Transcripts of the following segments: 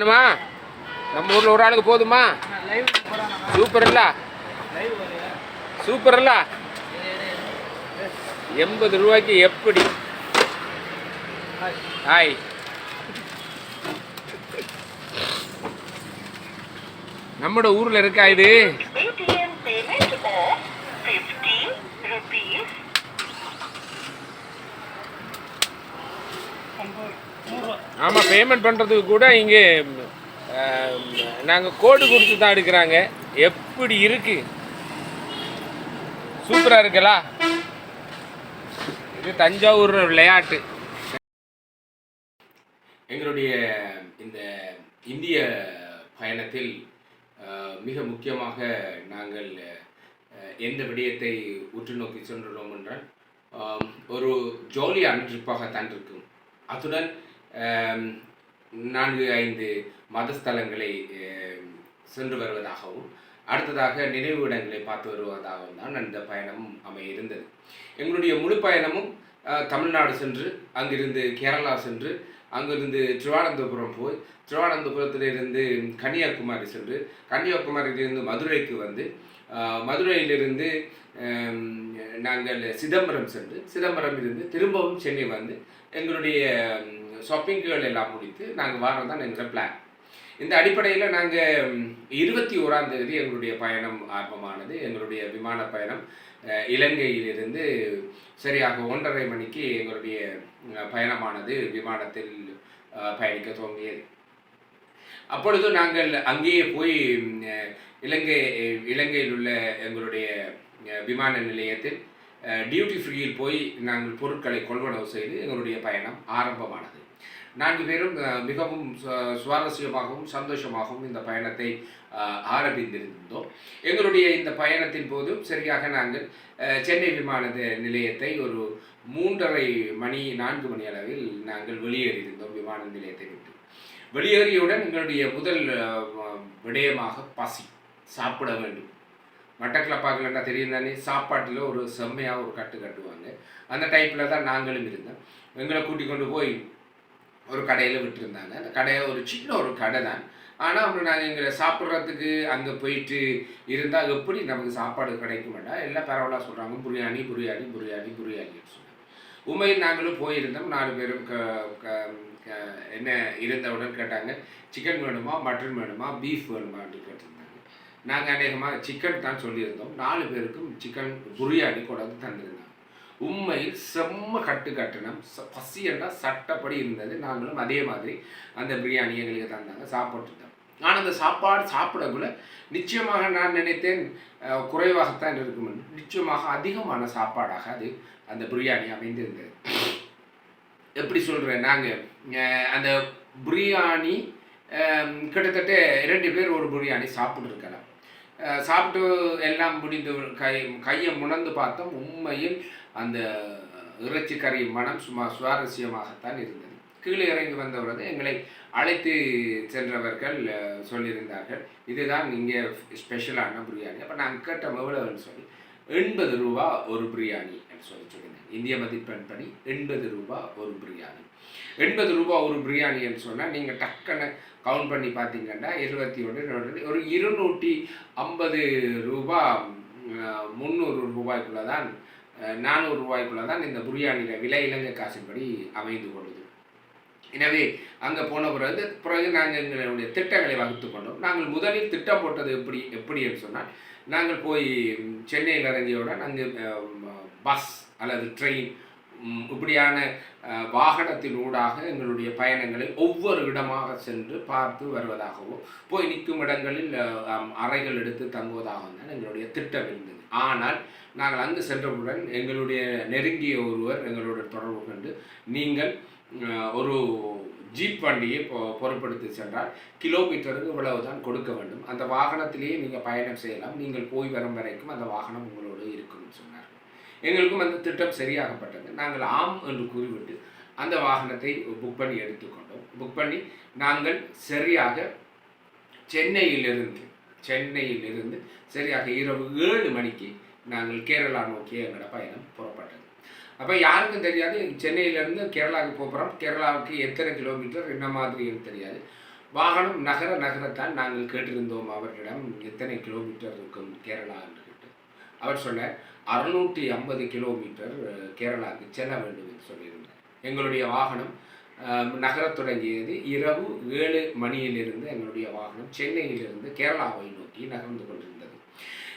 காணுமா நம்ம ஊரில் ஒரு ஆளுக்கு போதுமா? சூப்பர் இல்ல? சூப்பர் இல்ல? எண்பது ரூபாய்க்கு எப்படி? ஹாய் நம்மட ஊர்ல இருக்கா இது? ஆமா பேமெண்ட் பண்றதுக்கு கூட இங்கே நாங்கள் கோடு கொடுத்து தான் எடுக்கிறாங்க. எப்படி இருக்கு? சூப்பராக இருக்குல்ல? இது தஞ்சாவூர் விளையாட்டு. எங்களுடைய இந்த இந்திய பயணத்தில் மிக முக்கியமாக நாங்கள் எந்த விடயத்தை உற்று நோக்கி சென்றுள்ளோம் என்றால் ஒரு ஒரு ஜாலியான ட்ரிப்பாகத்தான் இருக்கும். அத்துடன் நான்கு ஐந்து மதஸ்தலங்களை சென்று வருவதாகவும் அடுத்ததாக நினைவு இடங்களை பார்த்து வருவதாகவும் தான் அந்த பயணம் அமைய இருந்தது எங்களுடைய முழு பயணமும் தமிழ்நாடு சென்று அங்கிருந்து கேரளா சென்று அங்கிருந்து திருவானந்தபுரம் போய் திருவானந்தபுரத்திலிருந்து கன்னியாகுமரி சென்று கன்னியாகுமரியிலிருந்து மதுரைக்கு வந்து மதுரையிலிருந்து நாங்கள் சிதம்பரம் சென்று சிதம்பரம் இருந்து திரும்பவும் சென்னை வந்து எங்களுடைய ஷாப்பிங்குகள் எல்லாம் முடித்து நாங்கள் வாரம் தான் எங்களோட பிளான் இந்த அடிப்படையில் நாங்கள் இருபத்தி ஓராம் தேதி எங்களுடைய பயணம் ஆரம்பமானது. எங்களுடைய விமான பயணம் இலங்கையிலிருந்து சரியாக ஒன்றரை மணிக்கு எங்களுடைய பயணமானது விமானத்தில் பயணிக்க துவங்கியது. அப்பொழுது நாங்கள் அங்கேயே போய் இலங்கை இலங்கையில் உள்ள எங்களுடைய விமான நிலையத்தில் டியூட்டி ஃப்ரீயில் போய் நாங்கள் பொருட்களை கொள்வனவு செய்து எங்களுடைய பயணம் ஆரம்பமானது. நான்கு பேரும் மிகவும் சு- சுவாரஸ்யமாகவும் சந்தோஷமாகவும் இந்த பயணத்தை ஆரம்பித்திருந்தோம். எங்களுடைய இந்த பயணத்தின் போதும் சரியாக நாங்கள் சென்னை விமான நிலையத்தை ஒரு மூன்றரை மணி நான்கு மணி அளவில் நாங்கள் வெளியேறியிருந்தோம் விமான நிலையத்தை விட்டு. வெளியேறியவுடன் எங்களுடைய முதல் விடயமாக பசி சாப்பிட வேண்டும். மட்டக்கிளப்பாக்கலன்னா தெரியும் தானே சாப்பாட்டில் ஒரு செம்மையாக ஒரு கட்டு கட்டுவாங்க. அந்த டைப்பில் தான் நாங்களும் இருந்தோம். எங்களை கூட்டிக் கொண்டு போய் ஒரு கடையில் விட்டுருந்தாங்க. அந்த கடையை ஒரு சின்ன ஒரு கடை தான். ஆனால் அவங்க நாங்கள் எங்களை சாப்பிட்றதுக்கு அங்கே போயிட்டு இருந்தால் எப்படி நமக்கு சாப்பாடு கிடைக்க வேண்டாம் எல்லாம் பரவலாக சொல்கிறாங்க பிரியாணி பிரியாணி பிரியாணி பிரியாணின்னு சொன்னாங்க உண்மையில் நாங்களும் போயிருந்தோம். நாலு பேரும் க க- க- என்ன இருந்தவுடன் கேட்டாங்க சிக்கன் வேணுமா? மட்டன் வேணுமா? பீஃப் வேணுமான்னு கேட்டிருந்தாங்க. நாங்கள் அநேகமாக சிக்கன் தான் சொல்லியிருந்தோம். நாலு பேருக்கும் சிக்கன் பிரியாணி கொண்டாந்து தந்திருந்தாங்க. உண்மையில் செம்ம கட்டு கட்டணம். பசி என்றால் சட்டப்படி இருந்தது. நாங்களும் அதே மாதிரி அந்த பிரியாணி எங்களுக்கு தந்தாங்க. சாப்பிட்டுட்டோம் ஆனால் அந்த சாப்பாடு சாப்பிடக்குள்ள நிச்சயமாக நான் நினைத்தேன் குறைவாகத்தான் இருக்கும். நிச்சயமாக அதிகமான சாப்பாடாக அது அந்த பிரியாணி அமைந்திருந்தது. எப்படி சொல்கிறேன் நாங்கள் அந்த பிரியாணி கிட்டத்தட்ட இரண்டு பேர் ஒரு பிரியாணி சாப்பிட்ருக்கலாம் சாப்பிட்டு எல்லாம் முடிந்து கை கையை முணர்ந்து பார்த்தோம். உண்மையில் அந்த இறைச்சி கறி மனம் சும்மா சுவாரஸ்யமாகத்தான் இருந்தது. கீழே இறங்கி வந்தவரது எங்களை அழைத்து சென்றவர்கள் சொல்லியிருந்தார்கள். இதுதான் இங்கே ஸ்பெஷலான பிரியாணி. அப்போ நாங்கள் கேட்டோம் எவ்வளோன்னு சொல்லி? எண்பது ரூபா ஒரு பிரியாணி அப்படின்னு சொல்லி சொல்லியிருந்தேன் இந்திய மதிப்பெண் படி எண்பது ரூபா ஒரு பிரியாணி. எண்பது ரூபா ஒரு பிரியாணி என்று சொன்னால் நீங்கள் டக்குன்னு கவுண்ட் பண்ணி பார்த்தீங்கன்னா இருபத்தி ஒன்று ஒரு இருநூற்றி ஐம்பது ரூபா முந்நூறு ரூபாய்க்குள்ளே தான் நானூறு ரூபாய்க்குள்ளே தான் இந்த பிரியாணியில் விலை இலங்கை காசின்படி அமைந்து கொள்ளுது. எனவே அங்கே போன பிறகு பிறகு நாங்கள் எங்களுடைய திட்டங்களை வகுத்து கொண்டோம். நாங்கள் முதலில் திட்டம் போட்டது எப்படி எப்படி என்று சொன்னால் நாங்கள் போய் சென்னையில் இறங்கியவுடன் அங்கே பஸ் அல்லது ட்ரெயின் இப்படியான அஹ், வாகனத்தின் ஊடாக எங்களுடைய பயணங்களை ஒவ்வொரு இடமாக சென்று பார்த்து வருவதாகவும் போய் நிற்கும் இடங்களில் அறைகள் எடுத்து தங்குவதாகவும் தான் எங்களுடைய திட்டம் இருந்தது. ஆனால் நாங்கள் அங்கு சென்றவுடன் எங்களுடைய நெருங்கிய ஒருவர் எங்களோட தொடர்பு கொண்டு நீங்கள் ஒரு ஜீப் வண்டியை பொ- பொருட்படுத்தி சென்றால் கிலோமீட்டருக்கு இவ்வளவு தான் கொடுக்க வேண்டும். அந்த வாகனத்திலேயே நீங்கள் பயணம் செய்யலாம். நீங்கள் போய் வரும் வரைக்கும் அந்த வாகனம் உங்களோடு இருக்கும்னு சொன்னார் எங்களுக்கும் அந்த திட்டம் சரியாகப்பட்டது. நாங்கள் ஆம் என்று கூறிவிட்டு அந்த வாகனத்தை புக் பண்ணி எடுத்துக்கொண்டோம். புக் பண்ணி நாங்கள் சரியாக சென்னையிலிருந்து சென்னையிலிருந்து சரியாக இரவு ஏழு மணிக்கு நாங்கள் கேரளா நோக்கி எங்களோட பயணம் புறப்பட்டது. அப்போ யாருக்கும் தெரியாது. சென்னையிலேருந்து கேரளாவுக்கு போகிறோம் கேரளாவுக்கு எத்தனை கிலோமீட்டர் என்ன மாதிரின்னு தெரியாது. வாகனம் நகர நகரத்தான் நாங்கள் கேட்டிருந்தோம் அவர்களிடம். எத்தனை கிலோமீட்டர் இருக்கும் கேரளா என்று கேட்டு. அவர் சொன்னார் அறுநூற்றி ஐம்பது கிலோமீட்டர் கேரளாவுக்கு செல்ல வேண்டும் என்று சொல்லியிருந்தார். எங்களுடைய வாகனம் நகரத் தொடங்கியது இரவு ஏழு மணியிலிருந்து எங்களுடைய வாகனம் சென்னையிலிருந்து கேரளாவை நோக்கி நகர்ந்து கொண்டிருந்தது.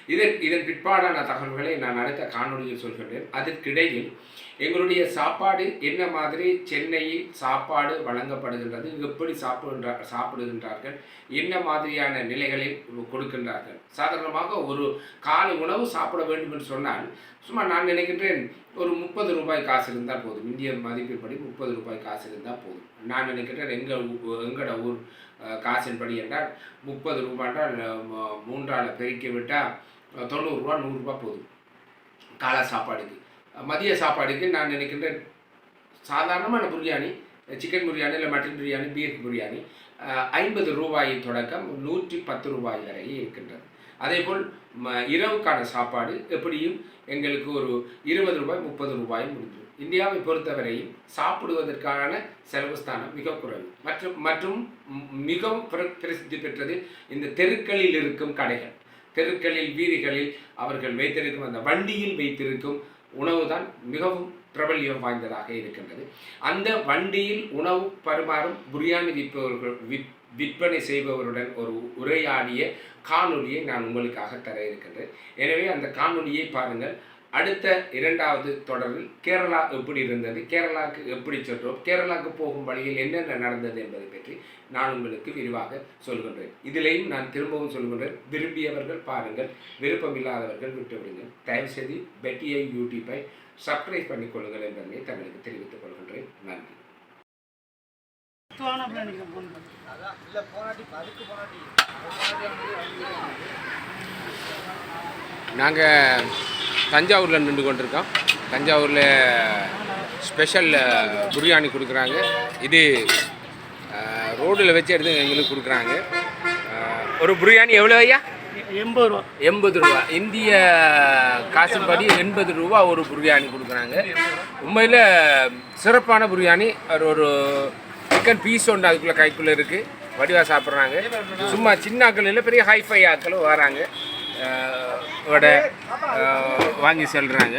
இதன் இதன் பிற்பாடான தகவல்களை நான் அடுத்த காணொளியில் சொல்கின்றேன். அதற்கிடையில் எங்களுடைய சாப்பாடு என்ன மாதிரி சென்னையில் சாப்பாடு வழங்கப்படுகின்றது எப்படி சாப்பிடுகின்ற சாப்பிடுகின்றார்கள் என்ன மாதிரியான நிலைகளில் கொடுக்கின்றார்கள். சாதாரணமாக ஒரு காலை உணவு சாப்பிட வேண்டும் என்று சொன்னால் சும்மா நான் நினைக்கின்றேன் ஒரு முப்பது ரூபாய் காசு இருந்தால் போதும். இந்திய மதிப்பின்படி முப்பது ரூபாய் காசு இருந்தால் போதும். நான் நினைக்கின்றேன் எங்கள் எங்களோட ஊர் காசின்படி என்றால் முப்பது ரூபான்றால் என்றால் மூன்றால் பெருக்கி விட்டால் தொண்ணூறுரூவா நூறுரூவா போதும். காலை சாப்பாடுக்கு. மதிய சாப்பாடுக்கு நான் நினைக்கின்றேன் சாதாரணமான பிரியாணி சிக்கன் பிரியாணி இல்லை மட்டன் பிரியாணி பீஃப் பிரியாணி ஐம்பது ரூபாய் தொடக்கம் நூற்றி பத்து ரூபாய் வரை இருக்கின்றது. அதேபோல் ம இரவுக்கான சாப்பாடு எப்படியும் எங்களுக்கு ஒரு இருபது ரூபாய் முப்பது ரூபாய் முடிஞ்சிடும் இந்தியாவை பொறுத்தவரையும் சாப்பிடுவதற்கான செலவு ஸ்தானம் மிக குறைவு. மற்றும் மற்றும் மிகவும் பிர- பிரசித்தி பெற்றது இந்த தெருக்களில் இருக்கும் கடைகள். தெருக்களில் வீதிகளில் அவர்கள் வைத்திருக்கும் அந்த வண்டியில் வைத்திருக்கும் உணவு தான் மிகவும் பிரபல்யம் வாய்ந்ததாக இருக்கின்றது. அந்த வண்டியில் உணவு பரிமாறும் பிரியாணி விற்பவர்கள் விற் விற்பனை செய்பவருடன் ஒரு உரையாடிய காணொலியை நான் உங்களுக்காக தர இருக்கின்றேன். எனவே அந்த காணொலியை பாருங்கள். அடுத்த இரண்டாவது தொடரில் கேரளா எப்படி இருந்தது? கேரளாவுக்கு எப்படி சென்றோம்? கேரளாவுக்கு போகும் வழியில் என்னென்ன நடந்தது என்பதை பற்றி நான் உங்களுக்கு விரிவாக சொல்கின்றேன். இதிலையும் நான் திரும்பவும் சொல்கின்றேன். விரும்பியவர்கள் பாருங்கள். விருப்பமில்லாதவர்கள் விட்டுவிடுங்கள். தயவுசெய்து பெட்டியை யூடியூப்பை சப்ஸ்கிரைப் பண்ணிக்கொள்ளுங்கள் என்பதை தங்களுக்கு தெரிவித்துக் கொள்கின்றேன். நன்றி. நாங்கள் தஞ்சாவூரில் நின்று கொண்டிருக்கோம். தஞ்சாவூரில் ஸ்பெஷல் பிரியாணி கொடுக்குறாங்க. இது ரோடில் வச்சு எடுத்து எங்களுக்கு கொடுக்குறாங்க. ஒரு பிரியாணி எவ்வளோ ஐயா? எண்பது ரூபா. எண்பது ரூபா. இந்திய காசுப்படி எண்பது ரூபா ஒரு பிரியாணி கொடுக்குறாங்க. உண்மையில் சிறப்பான பிரியாணி. ஒரு ஒரு சிக்கன் பீஸ் ஒன்று அதுக்குள்ளே கைக்குள்ளே இருக்குது வடிவாக சாப்பிட்றாங்க. சும்மா சின்ன ஆக்கள் இல்லை பெரிய ஹைஃபை ஆக்களும் வராங்க. வடை வாங்கி செல்கிறாங்க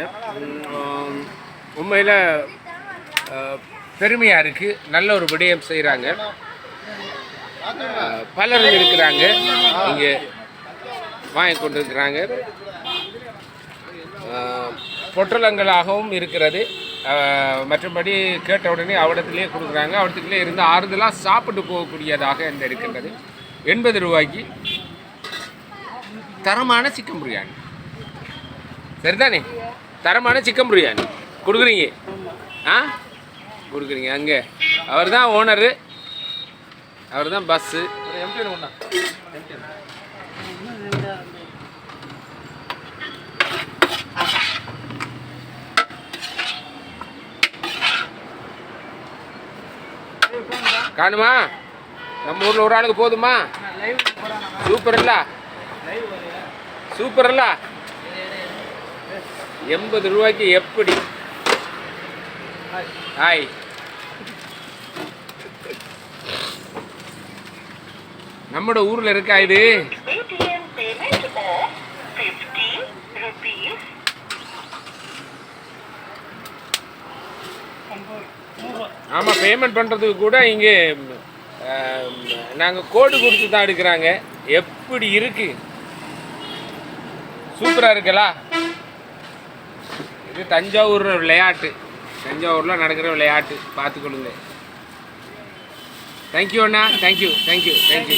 உண்மையில் பெருமையாக இருக்குது நல்ல ஒரு விடயம் செய்கிறாங்க பலரும் இருக்கிறாங்க. இங்கே வாங்கி கொண்டிருக்கிறாங்க. பொற்றலங்களாகவும் பொட்டலங்களாகவும் இருக்கிறது. மற்றபடி கேட்ட உடனே அவடத்துலேயே கொடுக்குறாங்க. அவடத்துக்குள்ளே இருந்து ஆறுதலாக சாப்பிட்டு போகக்கூடியதாக இந்த இருக்கின்றது. எண்பது ரூபாய்க்கு தரமான சிக்கன் பிரியாணி. சரிதானே? தரமான சிக்கன் பிரியாணி. கொடுக்குறீங்க. ஆ? கொடுக்குறீங்க. அங்கே. அவர் தான் ஓனரு. அவர் தான் பஸ்ஸு காணுமா? நம்ம ஊரில் ஒரு ஆளுக்கு போதுமா? சூப்பர் இல்லை? சூப்பர்ல. எண்பது ரூபாய்க்கு எப்படி? ஹாய் நம்மட ஊர்ல இருக்கா இது? ஆமாம் பேமெண்ட் பண்ணுறதுக்கு கூட இங்கே நாங்கள் கோடு கொடுத்து தான் எடுக்கிறாங்க. எப்படி இருக்குது சூப்பராக இருக்குல்ல? இது தஞ்சாவூர் விளையாட்டு. தஞ்சாவூரில் நடக்கிற விளையாட்டு. பார்த்துக்கொள்ளுங்க. Thank you Anna. Thank you thank you thank you